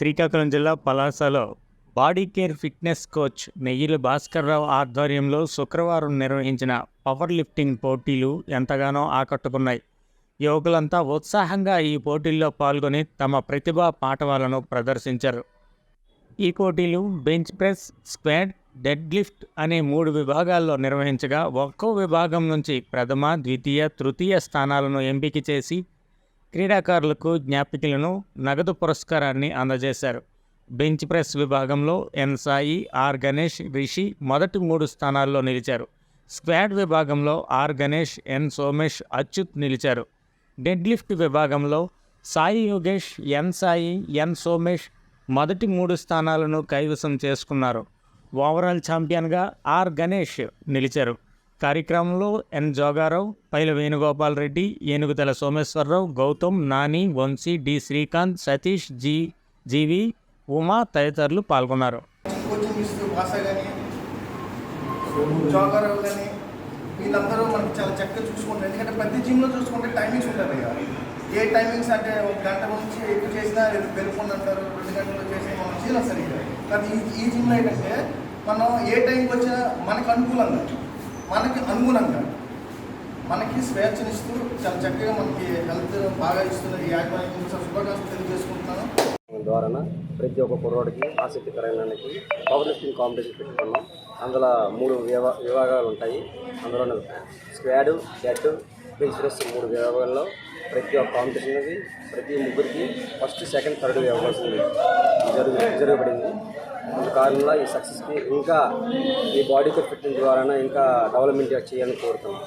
శ్రీకాకుళం జిల్లా పలాసలో body care fitness coach Neyyila Bhaskar Rao ఆధ్వర్యంలో శుక్రవారం నిర్వహించిన పవర్ లిఫ్టింగ్ పోటీలు ఎంతగానో ఆకట్టుకున్నాయి. యువకులంతా ఉత్సాహంగా ఈ పోటీల్లో పాల్గొని తమ ప్రతిభా పాఠవాలను ప్రదర్శించారు. ఈ పోటీలు bench press squad deadlift అనే మూడు విభాగాల్లో నిర్వహించగా ఒక్కో విభాగం నుంచి ప్రథమ ద్వితీయ తృతీయ స్థానాలను ఎంపిక చేసి క్రీడాకారులకు జ్ఞాపికలను నగదు పురస్కారాన్ని అందజేశారు. బెంచ్ ప్రెస్ విభాగంలో ఎన్ సాయి ఆర్ గణేష్ రిషి మొదటి మూడు స్థానాల్లో నిలిచారు. స్క్వాడ్ విభాగంలో ఆర్ గణేష్ ఎన్ సోమేష్ అచ్యుత్ నిలిచారు. డెడ్ లిఫ్ట్ విభాగంలో సాయి యోగేష్ ఎన్ సాయి ఎన్ సోమేష్ మొదటి మూడు స్థానాలను కైవసం చేసుకున్నారు. ఓవరాల్ ఛాంపియన్గా ఆర్ గణేష్ నిలిచారు. కార్యక్రమంలో N. Jogarao Paila Venugopal Reddy Enugutala Someswara Rao Gautam Nani Vamsi D. Srikanth Satish G. G V Uma తదితరులు పాల్గొన్నారు. వీళ్ళందరూ మనకి చాలా చక్కగా చూసుకుంటారు. ఎందుకంటే ప్రతి జిమ్లో చూసుకుంటే టైమింగ్స్ ఉంటారు కదా ఏ టైమింగ్స్ అంటే ఒక గంట నుంచి ఎక్కువ చేసినా వెళ్ళిపోండి అంటారు రెండు గంటలు చేసి మనం చేయాలి సరిగ్గా. కానీ ఈ జిమ్లో ఏంటంటే మనం ఏ టైంకి వచ్చినా మనకు అనుకూలంగా మనకి అనుగుణంగా మనకి స్వేచ్ఛనిస్తూ చాలా చక్కగా మనకి హెల్త్ బాగా ఇస్తున్న ఈ యాజమాన్యం శుభాకాంక్షలు తెలియజేసుకుంటున్నాను. ద్వారా ప్రతి ఒక్క కుర్రోడికి ఆసక్తికరమైనకి పవర్ లిఫ్టింగ్ కాంపిటీషన్ పెట్టుకున్నాం. అందులో మూడు విభా విభాగాలు ఉంటాయి. అందులో స్క్వాడ్ డెడ్ బెంచ్ ప్రెస్ మూడు విభాగాల్లో ప్రతి ఒక్క కాంపిటీషన్కి ప్రతి ముగ్గురికి ఫస్ట్ సెకండ్ థర్డ్ ఇవ్వవలసింది జరుగు జరగబడింది కారణంగా ఈ సక్సెస్కి ఇంకా ఈ బాడీ ఫిట్నెస్ ద్వారా ఇంకా డెవలప్మెంట్ చేయాలని కోరుతున్నాను